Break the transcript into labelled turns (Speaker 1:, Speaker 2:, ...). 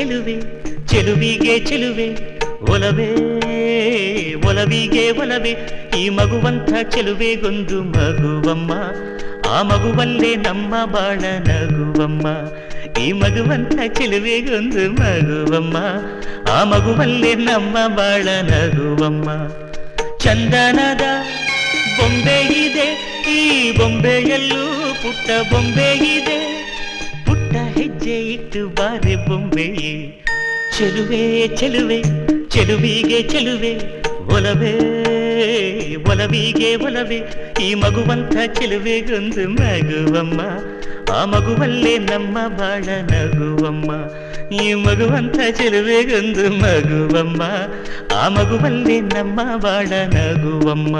Speaker 1: ಚೆಲುವೆ, ಚೆಲುವಿಗೆ ಚೆಲುವೆ, ಒಲವೇ, ಒಲವಿಗೆ ಒಲವೇ, ಈ ಮಗುವಂಥ ಚೆಲುವೆಗೊಂದು ಮಗುವಮ್ಮ. ಆ ಮಗುವಲ್ಲೇ ನಮ್ಮ ಬಾಳ ನಗುವಮ್ಮ. ಈ ಮಗುವಂಥ ಚೆಲುವೆಗೊಂದು ಮಗುವಮ್ಮ. ಆ ಮಗುವಲ್ಲೇ ನಮ್ಮ ಬಾಳ ನಗುವಮ್ಮ. ಚಂದನದ ಬೊಂಬೆ ಇದೆ, ಈ ಬೊಂಬೆಯಲ್ಲೂ ಪುಟ್ಟ ಬೊಂಬೆ ಇದೆ. ಹೆಜ್ಜೆ ಇಟ್ಟು ಬಾರೆ ಬೊಂಬೆಯೇ ಚೆಲುವೆ ಚೆಲುವೆ ಚೆಲುವಿಗೆ ಚೆಲುವೆ ಒಲವೇ ಒಲವಿಗೆ ಒಲವೇ ಈ ಮಗುವಂಥ ಚೆಲುವೆಗೊಂದು ಮಗುವಮ್ಮ ಆ ಮಗುವಲ್ಲೇ ನಮ್ಮ ಬಾಳ ನಗುವಮ್ಮ ಈ ಮಗುವಂಥ ಚೆಲುವೆಗೊಂದು ಮಗುವಮ್ಮ ಆ ಮಗುವಲ್ಲೇ ನಮ್ಮ ಬಾಳ ನಗುವಮ್ಮ